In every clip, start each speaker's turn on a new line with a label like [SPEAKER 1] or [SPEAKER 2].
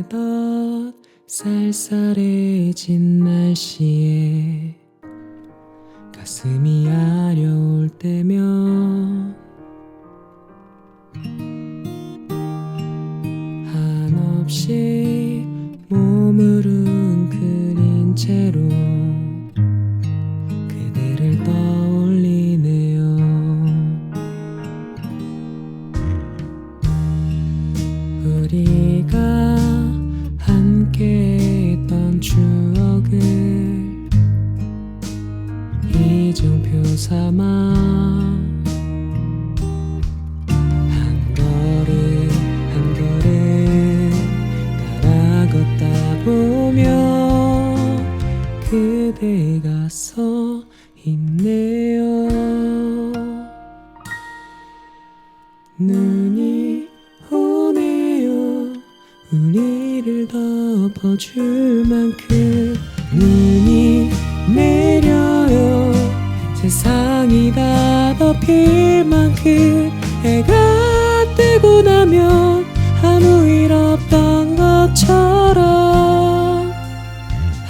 [SPEAKER 1] 어느덧 쌀쌀해진 날씨에 가슴이 아려올 때면 한없이 몸을 웅크린 채로 그대를 떠올리네요. 우리가 삼아 한 걸음 한 걸음 따라 걷다 보면 그대가 서 있네요. 눈이 오네요. 우리를 덮어줄 만큼 세상이 다 덮일 만큼 해가 뜨고 나면 아무 일 없던 것처럼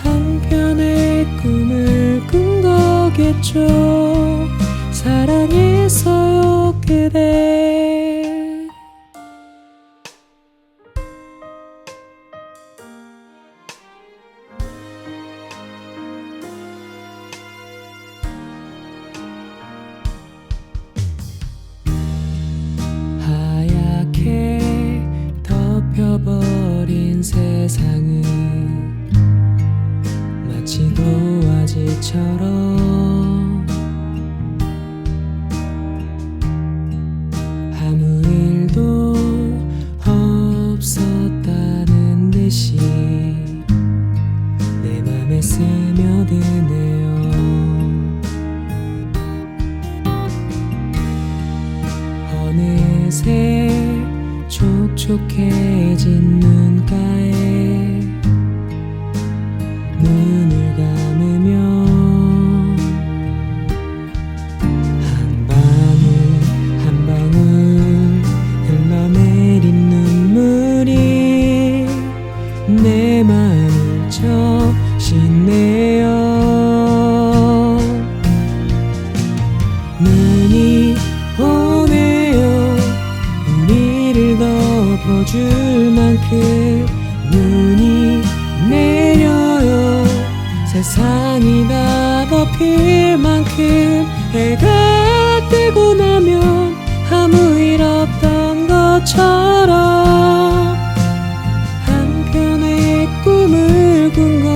[SPEAKER 1] 한편의 꿈을 꾼 거겠죠. 사랑해서요 그대 내 맘에 스며드네요. 어느새 촉촉해진 눈 만큼 눈이 내려요. 세상이 다 덮일 만큼 해가 뜨고 나면 아무 일 없던 것처럼 한편의 꿈을 꾼거